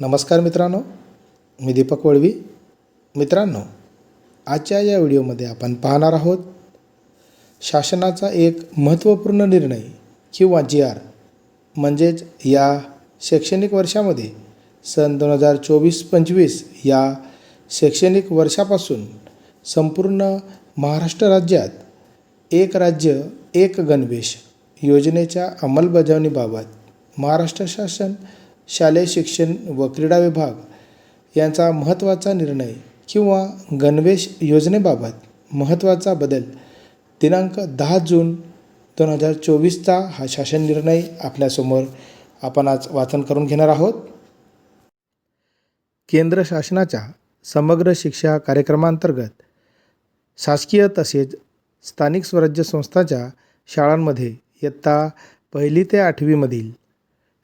नमस्कार मित्रांनो मी दीपक वळवी. मित्रांनो आजच्या या व्हिडिओमध्ये आपण पाहणार आहोत शासनाचा एक महत्त्वपूर्ण निर्णय किंवा जी आर म्हणजेच या शैक्षणिक वर्षामध्ये सन दोन हजार चोवीस पंचवीस या शैक्षणिक वर्षापासून संपूर्ण महाराष्ट्र राज्यात एक राज्य एक गणवेश योजनेच्या अंमलबजावणीबाबत महाराष्ट्र शासन शालेय शिक्षण व क्रीडा विभाग यांचा महत्त्वाचा निर्णय किंवा गणवेश योजनेबाबत महत्त्वाचा बदल दिनांक दहा जून दोन हजार चोवीसचा हा शासन निर्णय आपल्यासमोर आपण आज वाचन करून घेणार आहोत. केंद्र शासनाच्या समग्र शिक्षा कार्यक्रमांतर्गत शासकीय तसेच स्थानिक स्वराज्य संस्थांच्या शाळांमध्ये इयत्ता पहिली ते आठवीमधील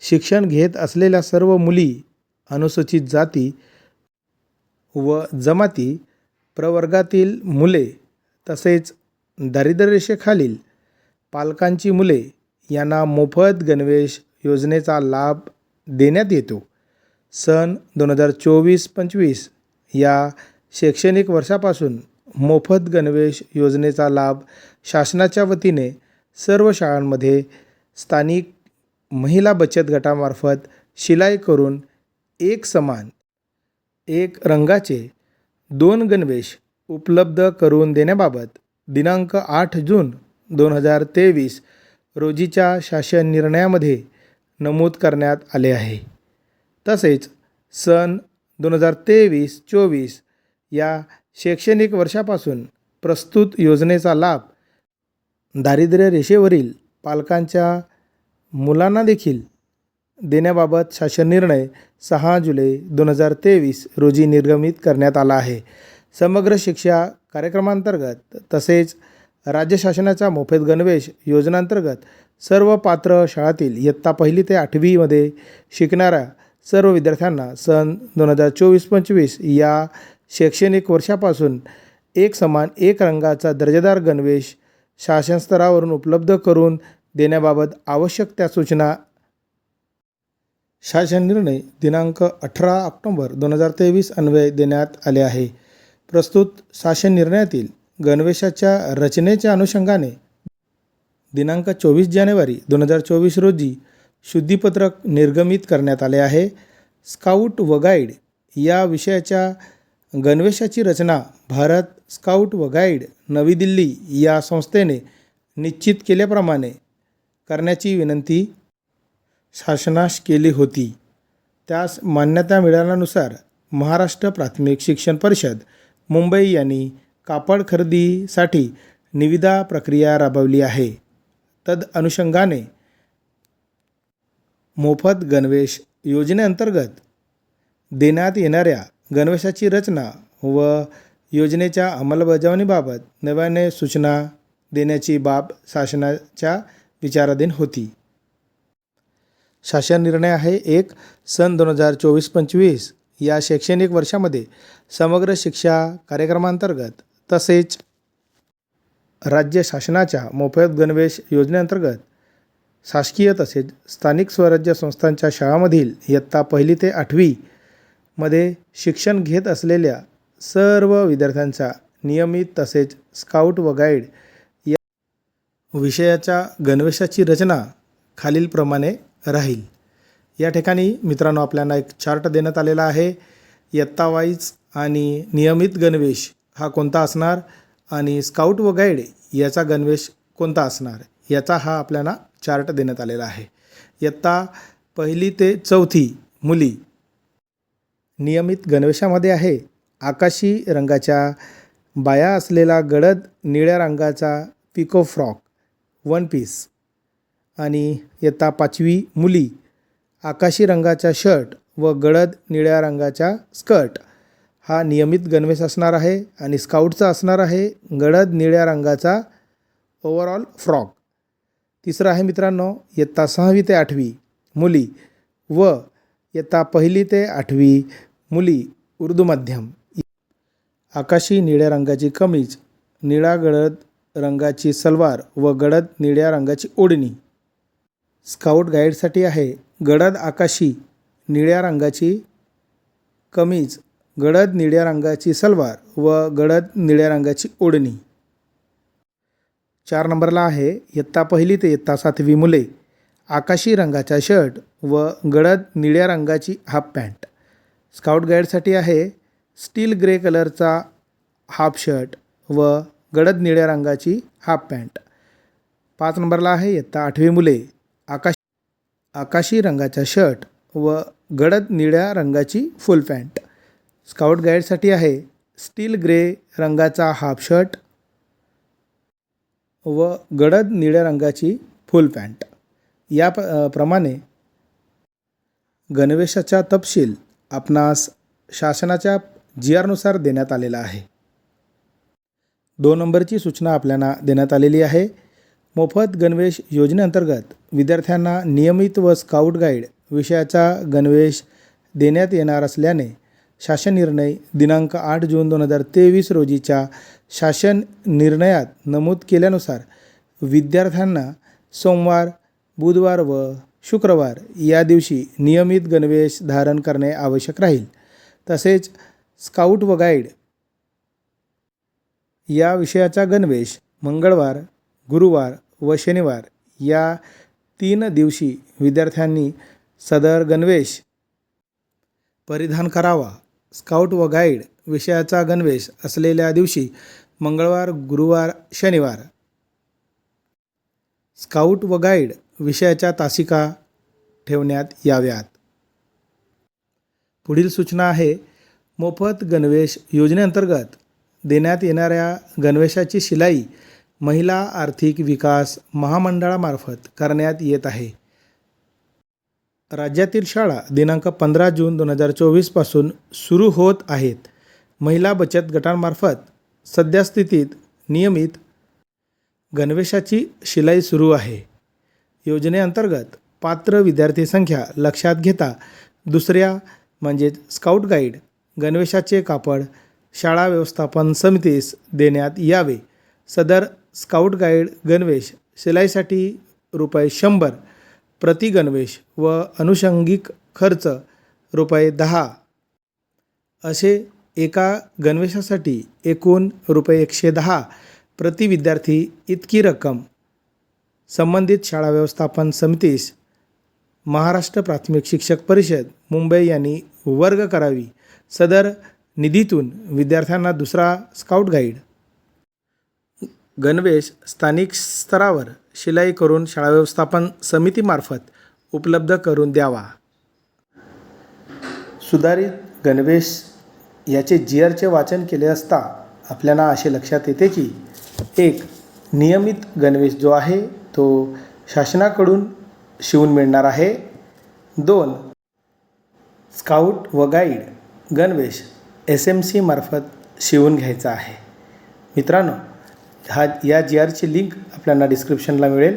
शिक्षण घेत असलेल्या सर्व मुली अनुसूचित जाती व जमाती प्रवर्गातील मुले तसेच दारिद्र्यरेषेखालील पालकांची मुले यांना मोफत गणवेश योजनेचा लाभ देण्यात येतो. सन दोन हजार चोवीस पंचवीस या शैक्षणिक वर्षापासून मोफत गणवेश योजनेचा लाभ शासनाच्या वतीने सर्व शाळांमध्ये स्थानिक महिला बचत गटामार्फत शिलाई करून एक समान एक रंगाचे दोन गणवेश उपलब्ध करून देण्याबाबत दिनांक आठ जून दोन हजार तेवीस रोजीच्या शासन निर्णयामध्ये नमूद करण्यात आले आहे. तसेच सन दोन हजार तेवीस चोवीस या शैक्षणिक वर्षापासून प्रस्तुत योजनेचा लाभ दारिद्र्य रेषेवरील पालकांच्या मुलांना देखील देण्याबाबत शासन निर्णय सहा जुलै दोन हजार तेवीस रोजी निर्गमित करण्यात आला आहे. समग्र शिक्षा कार्यक्रमांतर्गत तसेच राज्य शासनाच्या मोफत गणवेश योजनांतर्गत सर्व पात्र शाळातील इयत्ता पहिली ते आठवीमध्ये शिकणाऱ्या सर्व विद्यार्थ्यांना सन दोन हजार चोवीस पंचवीस या शैक्षणिक वर्षापासून एक समान एक रंगाचा दर्जेदार गणवेश शासन स्तरावरून उपलब्ध करून देण्याबाबत आवश्यक त्या सूचना. शासन निर्णय दिनांक अठरा ऑक्टोंबर दोन हजार तेवीस अन्वये देण्यात आले आहे. प्रस्तुत शासन निर्णयातील गणवेशाच्या रचनेच्या अनुषंगाने दिनांक चोवीस जानेवारी दोन हजार चोवीस रोजी शुद्धीपत्रक निर्गमित करण्यात आले आहे. स्काउट व गाईड या विषयाच्या गणवेशाची रचना भारत स्काउट व गाईड नवी दिल्ली या संस्थेने निश्चित केल्याप्रमाणे करण्याची विनंती शासनास केली होती. त्यास मान्यता मिळाल्यानुसार महाराष्ट्र प्राथमिक शिक्षण परिषद मुंबई यांनी कापड खरेदीसाठी निविदा प्रक्रिया राबवली आहे. तद अनुषंगाने मोफत गणवेश योजनेअंतर्गत देण्यात येणाऱ्या गणवेशाची रचना व योजनेच्या अंमलबजावणीबाबत नव्याने सूचना देण्याची बाब शासनाच्या विचाराधीन होती. शासन निर्णय आहे एक सन दोन हजार चोवीस पंचवीस. या शैक्षणिक वर्षामध्ये समग्र शिक्षा कार्यक्रमांतर्गत तसेच राज्य शासनाच्या मोफत गणवेश योजनेअंतर्गत शासकीय तसेच स्थानिक स्वराज्य संस्थांच्या शाळामधील इयत्ता पहिली ते आठवीमध्ये शिक्षण घेत असलेल्या सर्व विद्यार्थ्यांचा नियमित तसेच स्काउट व गाईड विषयाच्या गणवेशाची रचना खालीलप्रमाणे राहील. या ठिकाणी मित्रांनो आपल्याला एक चार्ट देण्यात आलेला आहे. यत्तावाईज आणि नियमित गणवेश हा कोणता असणार? आणि स्काउट व गाईड याचा गणवेश कोणता असणार? याचा हा आपल्याला चार्ट देण्यात आलेला आहे. इयत्ता पहिली ते चौथी मुली नियमित गणवेशामध्ये आहे. आकाशी रंगाच्या बाया असलेला गडद निळ्या रंगाचा पिको फ्रॉक. One piece. आणि इयत्ता पाचवी मुली आकाशी रंगाचा शर्ट व गडद निळ्या रंगाचा स्कर्ट. हा नियमित गणवेश असणार आहे आणि स्काउटचा असणार आहे गडद निळ्या रंगाचा ओव्हरऑल फ्रॉक. तिसरं आहे मित्रांनो इयत्ता सहावी ते आठवी मुली व इयत्ता पहिली ते आठवी मुली उर्दू माध्यम. आकाशी निळ्या रंगाची कमीज निळा गडद रंगाची सलवार व गडद निळ्या रंगाची ओढणी. स्काउट गाईडसाठी आहे गडद आकाशी निळ्या रंगाची कमीज गडद निळ्या रंगाची सलवार व गडद निळ्या रंगाची ओढणी. चार नंबरला आहे इयत्ता पहिली ते इयत्ता सातवी मुले. आकाशी रंगाचा शर्ट व गडद निळ्या रंगाची हाफ पॅन्ट. स्काउट गाईडसाठी आहे स्टील ग्रे कलरचा हाफ शर्ट व गडद निळ्या रंगाची हाफ पॅन्ट. पाच नंबरला आहे इयत्ता आठवी मुले आकाश आकाशी रंगाचा शर्ट व गडद निळ्या रंगाची फुल पॅन्ट. स्काउट गाईडसाठी आहे स्टील ग्रे रंगाचा हाफ शर्ट व गडद निळ्या रंगाची फुल पॅन्ट. या प प्रमाणे गणवेशाचा तपशील आपणास शासनाच्या जी आरनुसार देण्यात आलेला आहे. दोन नंबरची सूचना आपल्याला देण्यात आलेली आहे. मोफत गणवेश योजनेअंतर्गत विद्यार्थ्यांना नियमित व स्काउट गाईड विषयाचा गणवेश देण्यात येणार असल्याने शासन निर्णय दिनांक आठ जून दोन हजार तेवीस रोजीच्या शासन निर्णयात नमूद केल्यानुसार विद्यार्थ्यांना सोमवार बुधवार व शुक्रवार या दिवशी नियमित गणवेश धारण करणे आवश्यक राहील. तसेच स्काउट व गाईड या विषयाचा गणवेश मंगळवार गुरुवार व शनिवार या तीन दिवशी विद्यार्थ्यांनी सदर गणवेश परिधान करावा. स्काउट व गाईड विषयाचा गणवेश असलेल्या दिवशी मंगळवार गुरुवार शनिवार. स्काउट व गाईड विषयाच्या तासिका ठेवण्यात याव्यात. पुढील सूचना आहे मोफत गणवेश योजनेअंतर्गत देण्यात येणाऱ्या गणवेशाची शिलाई महिला आर्थिक विकास महामंडळामार्फत करण्यात येत आहे. राज्यातील शाळा दिनांक पंधरा जून दोन हजार चोवीसपासून सुरू होत आहेत. महिला बचत गटांमार्फत सद्यस्थितीत नियमित गणवेशाची शिलाई सुरू आहे. योजनेअंतर्गत पात्र विद्यार्थी संख्या लक्षात घेता दुसऱ्या म्हणजेच स्काउट गाईड गणवेशाचे कापड शाळा व्यवस्थापन समितीस देण्यात यावे. सदर स्काउट गाईड गणवेश शिलाईसाठी रुपये शंभर प्रति गणवेश व अनुषंगिक खर्च रुपये दहा. असे एका गणवेशासाठी एकूण रुपये एकशे दहा प्रति विद्यार्थी इतकी रक्कम. संबंधित शाळा व्यवस्थापन समितीस महाराष्ट्र प्राथमिक शिक्षक परिषद मुंबई यांनी वर्ग करावी. सदर निधीतून विद्यार्थ्यांना दुसरा स्काउट गाईड. गणवेश स्थानिक स्तरावर शिलाई करून शाळा व्यवस्थापन समितीमार्फत उपलब्ध करून द्यावा. सुधारित गणवेश याचे जी आरचे वाचन केले असता आपल्याला असे लक्षात येते की एक नियमित गणवेश जो आहे तो शासनाकडून शिवून मिळणार आहे. दोन स्काउट व गाईड गणवेश एस एम सीमार्फत शिवून घ्यायचा आहे. मित्रांनो हा या जी आरची लिंक आपल्याला डिस्क्रिप्शनला मिळेल.